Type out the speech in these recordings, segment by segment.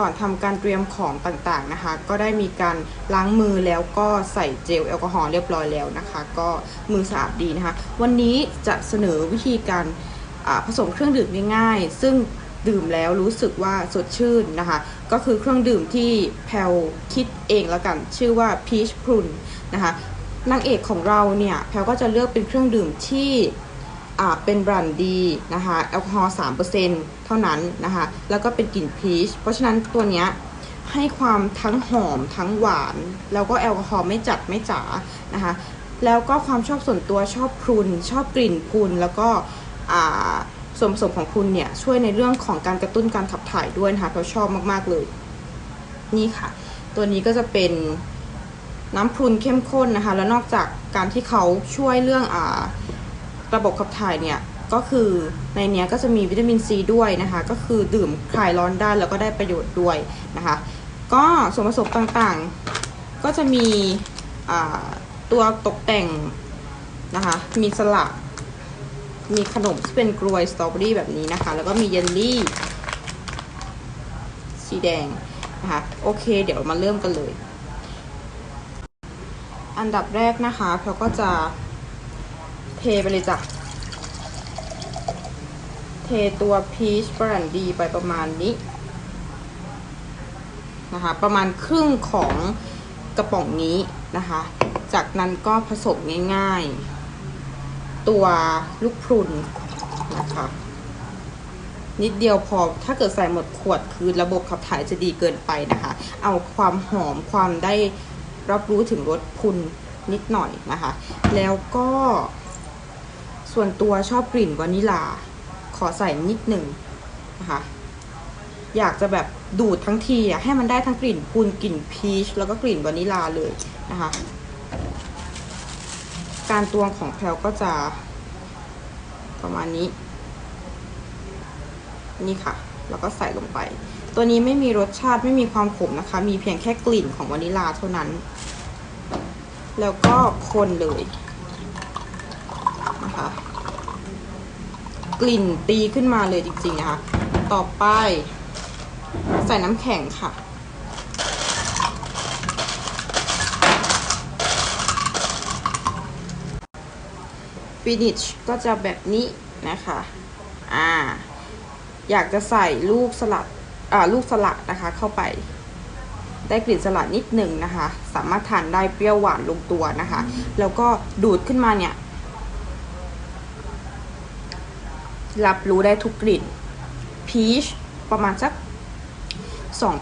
ก่อนทำการเตรียมของต่างๆนะคะ ก็ได้มีการล้างมือแล้วก็ใส่เจลแอลกอฮอล์เรียบร้อยแล้วนะคะ ก็มือสะอาดดีนะคะ วันนี้จะเสนอวิธีการผสมเครื่องดื่มง่ายๆ ซึ่งดื่มแล้วรู้สึกว่าสดชื่นนะคะ ก็คือเครื่องดื่มที่แพลคิดเองแล้วกัน ชื่อว่า Peach Prun นะคะนางเอกของเราเนี่ยแพลก็จะเลือกเป็นเครื่องดื่มที่ เป็นบรันดีนะคะแอลกอฮอล์3%เปอร์เซ็นเท่านั้นนะคะแล้วก็เป็นกลิ่นพีชเพราะฉะนั้นตัวเนี้ยให้ความทั้งหอมทั้งหวาน แล้วก็แอลกอฮอล์ไม่จัดไม่จ๋านะคะแล้วก็ความชอบส่วนตัวชอบพรุน ชอบกลิ่นพรุนแล้วก็ส่วนผสมของพรุนเนี่ยช่วยในเรื่องของการกระตุ้นการขับถ่ายด้วยนะคะเราชอบมากๆเลย นี่ค่ะ ตัวนี้ก็จะเป็นน้ำพรุนเข้มข้นนะคะ แล้วนอกจากการที่เขาช่วยเรื่องอ่า ระบบขับถ่ายเนี่ยก็คือในเนี้ยก็จะมีวิตามินซีด้วยนะคะ ก็คือดื่มคลายร้อนได้แล้วก็ได้ประโยชน์ด้วยนะคะ ก็ส่วนผสมต่างๆ ก็จะมีตัวตกแต่งนะคะ มีสลัดมีขนมที่เป็นกลวยสตรอเบอรี่แบบนี้นะคะ แล้วก็มีเยลลี่ สีแดงนะคะ โอเค เดี๋ยวมาเริ่มกันเลย อันดับแรกนะคะเราก็จะ เทไปเลยจ้ะ เทตัวพีชบรันดีไปประมาณนี้นะคะ ประมาณครึ่งของกระป๋องนี้นะคะ จากนั้นก็ผสมง่าย ๆ ตัวลูกพรุนนะคะนิดเดียวพอ ถ้าเกิดใส่หมดขวดคือระบบขับถ่ายจะดีเกินไปนะคะ เอาความหอมความได้รับรู้ถึงรสพุนนิดหน่อยนะคะ แล้วก็ ส่วนตัวชอบกลิ่นวานิลา ขอใส่นิดหนึ่งนะคะ อยากจะแบบดูดทั้งทีอะให้มันได้ทั้งกลิ่นพุนกลิ่นพีชแล้วก็กลิ่นวานิลาเลยนะคะ การตวงของแพลวก็จะ ประมาณนี้ นี่ค่ะ แล้วก็ใส่ลงไป ตัวนี้ไม่มีรสชาติไม่มีความขมนะคะ มีเพียงแค่กลิ่นของวานิลาเท่านั้น แล้วก็คนเลย นะคะ กลิ่นตีขึ้นมาเลยจริงๆนะคะ ต่อไป ใส่น้ำแข็งค่ะฟินิชก็จะแบบนี้นะคะ อ่า อยากจะใส่ลูกสลัด อ่า ลูกสลัดนะคะ เข้าไป ได้กลิ่นสลัดนิดหนึ่งนะคะ สามารถทานได้เปรี้ยวหวานลงตัวนะคะ แล้วก็ดูดขึ้นมาเนี่ย รับรู้ได้ทุกกลิ่นพีชประมาณสัก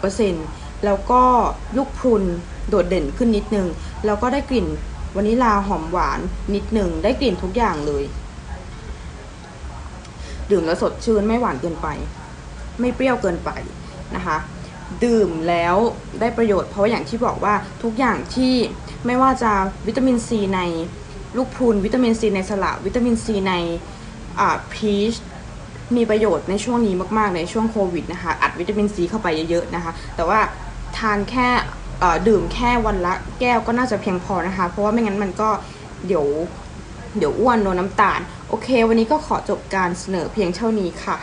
2%แล้วก็ลูกพรุนโดดเด่นขึ้นนิดนึง แล้วก็ได้กลิ่นวานิลาหอมหวานนิดหนึ่งได้กลิ่นทุกอย่างเลย ดื่มแล้วสดชื่นไม่หวานเกินไป ไม่เปรี้ยวเกินไปนะคะ ดื่มแล้วได้ประโยชน์เพราะอย่างที่บอกว่าทุกอย่างที่ไม่ว่าจะวิตามินซีในลูกพรุนวิตามินซีในสละวิตามินซีใน พีชมีประโยชน์ในช่วงนี้มากๆ ในช่วงโควิดนะคะ อัดวิตามินซีเข้าไปเยอะๆนะคะ แต่ว่าทานแค่ดื่มแค่วันละแก้วก็น่าจะเพียงพอนะคะ เพราะว่าไม่งั้นมันก็เดี๋ยวเดี๋ยวอ้วนโดนน้ำตาล โอเค วันนี้ก็ขอจบการเสนอเพียงเท่านี้ค่ะ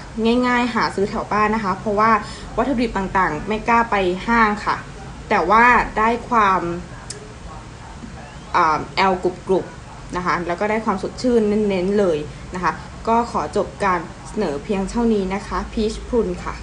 ง่ายๆ หาซื้อแถวบ้านนะคะ เพราะว่าวัตถุดิบต่างๆ ไม่กล้าไปห้างค่ะ แต่ว่าได้ความแอลกรุบๆนะคะ แล้วก็ได้ความสดชื่นเน้นๆเลยนะคะ ก็ขอจบการเสนอเพียงเท่านี้นะคะพีชพุนค่ะ